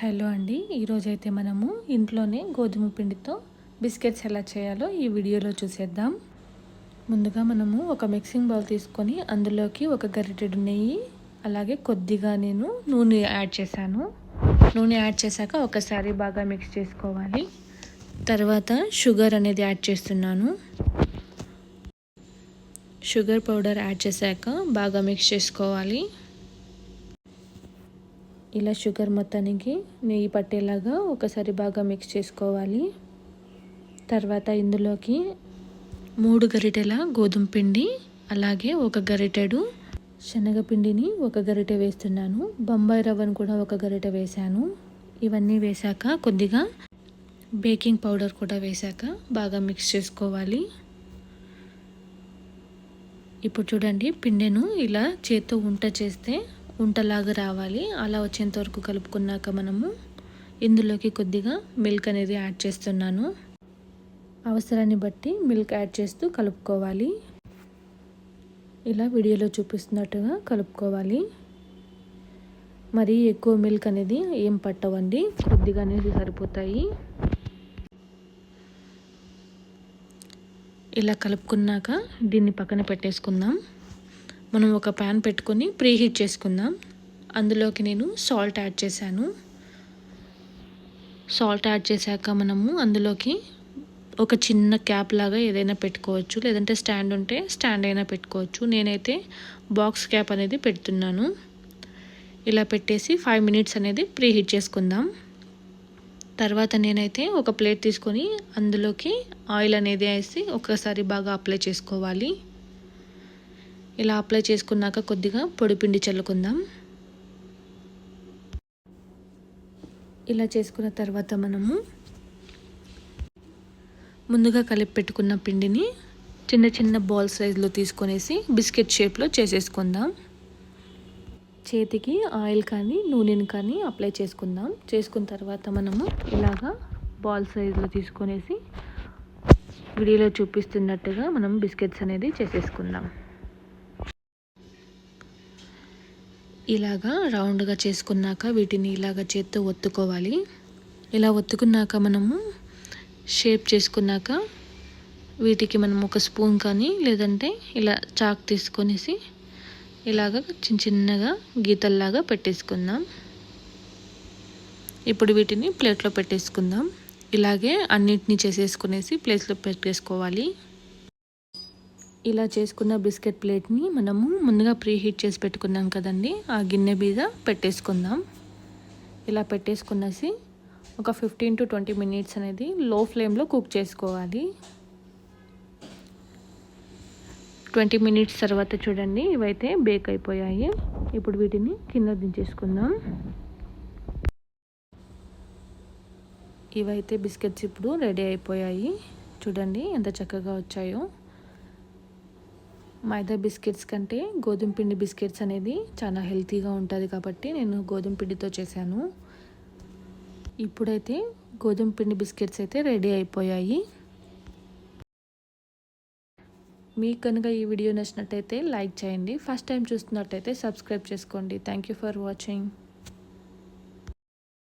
Hello అండి. ఈరోజైతే మనము ఇంట్లోనే గోధుమ పిండితో బిస్కెట్స్ ఎలా చేయాలో ఈ వీడియోలో చూసేద్దాం. ముందుగా మనము ఒక మిక్సింగ్ బౌల్ తీసుకొని అందులోకి ఒక గరిటెడు నెయ్యి అలాగే కొద్దిగా నేను నూనె యాడ్ చేశాను. నూనె యాడ్ చేశాక ఒకసారి బాగా మిక్స్ చేసుకోవాలి. తర్వాత షుగర్ అనేది యాడ్ చేస్తున్నాను. షుగర్ పౌడర్ యాడ్ చేశాక బాగా మిక్స్ చేసుకోవాలి. ఇలా షుగర్ మొత్తానికి నెయ్యి పట్టేలాగా ఒకసారి బాగా మిక్స్ చేసుకోవాలి. తర్వాత ఇందులోకి మూడు గరిటెల గోధుమ పిండి అలాగే ఒక గరిటెడు శనగపిండిని ఒక గరిటె వేస్తున్నాను. బొంబాయి రవ్వను కూడా ఒక గరిటె వేశాను. ఇవన్నీ వేశాక కొద్దిగా బేకింగ్ పౌడర్ కూడా వేశాక బాగా మిక్స్ చేసుకోవాలి. ఇప్పుడు చూడండి పిండెను ఇలా చేత్తో ఉంట చేస్తే ఉంటలాగా రావాలి. అలా వచ్చేంత వరకు కలుపుకున్నాక మనము ఇందులోకి కొద్దిగా మిల్క్ అనేది యాడ్ చేస్తున్నాను. అవసరాన్ని బట్టి మిల్క్ యాడ్ చేస్తూ కలుపుకోవాలి. ఇలా వీడియోలో చూపిస్తున్నట్టుగా కలుపుకోవాలి. మరి ఎక్కువ మిల్క్ అనేది ఏం పట్టవండి? కొద్దిగా అనేది సరిపోతాయి. ఇలా కలుపుకున్నాక దీన్ని పక్కన పెట్టేసుకుందాం. మనం ఒక ప్యాన్ పెట్టుకొని ప్రీహీట్ చేసుకుందాం. అందులోకి నేను సాల్ట్ యాడ్ చేశాను. సాల్ట్ యాడ్ చేశాక మనము అందులోకి ఒక చిన్న క్యాప్ లాగా ఏదైనా పెట్టుకోవచ్చు. లేదంటే స్టాండ్ ఉంటే స్టాండ్ అయినా పెట్టుకోవచ్చు. నేనైతే బాక్స్ క్యాప్ అనేది పెడుతున్నాను. ఇలా పెట్టేసి ఫైవ్ మినిట్స్ అనేది ప్రీ హీట్ చేసుకుందాం. తర్వాత నేనైతే ఒక ప్లేట్ తీసుకొని అందులోకి ఆయిల్ అనేది వేసి ఒకసారి బాగా అప్లై చేసుకోవాలి. ఇలా అప్లై చేసుకున్నాక కొద్దిగా పొడిపిండి చల్లుకుందాం. ఇలా చేసుకున్న తర్వాత మనము ముందుగా కలిపి పెట్టుకున్న పిండిని చిన్న చిన్న బాల్ సైజులో తీసుకొనేసి బిస్కెట్ షేప్లో చేసేసుకుందాం. చేతికి ఆయిల్ కానీ నూనెని కానీ అప్లై చేసుకుందాం. చేసుకున్న తర్వాత మనము ఇలాగా బాల్ సైజులో తీసుకొనేసి వీడియోలో చూపిస్తున్నట్టుగా మనం బిస్కెట్స్ అనేది చేసేసుకుందాం. ఇలాగా రౌండ్గా చేసుకున్నాక వీటిని ఇలాగ చేత్తో ఒత్తుకోవాలి. ఇలా ఒత్తుకున్నాక మనము షేప్ చేసుకున్నాక వీటికి మనం ఒక స్పూన్ కానీ లేదంటే ఇలా చాక్ తీసుకొనేసి ఇలాగ చిన్న చిన్నగా గీతల్లాగా పెట్టేసుకుందాం. ఇప్పుడు వీటిని ప్లేట్లో పెట్టేసుకుందాం. ఇలాగే అన్నిటినీ చేసేసుకునేసి ప్లేట్లో పెట్టేసుకోవాలి. ఇలా చేసుకున్న బిస్కెట్ ప్లేట్ని మనము ముందుగా ప్రీ హీట్ చేసి పెట్టుకున్నాం కదండి. ఆ గిన్నె మీద పెట్టేసుకుందాం. ఇలా పెట్టేసుకున్నసి ఒక ఫిఫ్టీన్ టు ట్వంటీ మినిట్స్ అనేది లో ఫ్లేమ్లో కుక్ చేసుకోవాలి. ట్వంటీ మినిట్స్ తర్వాత చూడండి ఇవైతే బేక్ అయిపోయాయి. ఇప్పుడు వీటిని కింద దించేసుకుందాం. ఇవైతే బిస్కెట్స్ ఇప్పుడు రెడీ అయిపోయాయి. చూడండి ఎంత చక్కగా వచ్చాయో. మైదా బిస్కెట్స్ కంటే గోధుమ పిండి బిస్కెట్స్ అనేది చాలా హెల్తీగా ఉంటుంది కాబట్టి నేను గోధుమ పిండితో చేశాను. ఇప్పుడైతే గోధుమ పిండి బిస్కెట్స్ అయితే రెడీ అయిపోయాయి. మీకు కనుక ఈ వీడియో నచ్చినట్టయితే లైక్ చేయండి. ఫస్ట్ టైం చూస్తున్నట్టయితే సబ్స్క్రైబ్ చేసుకోండి. Thank you for watching.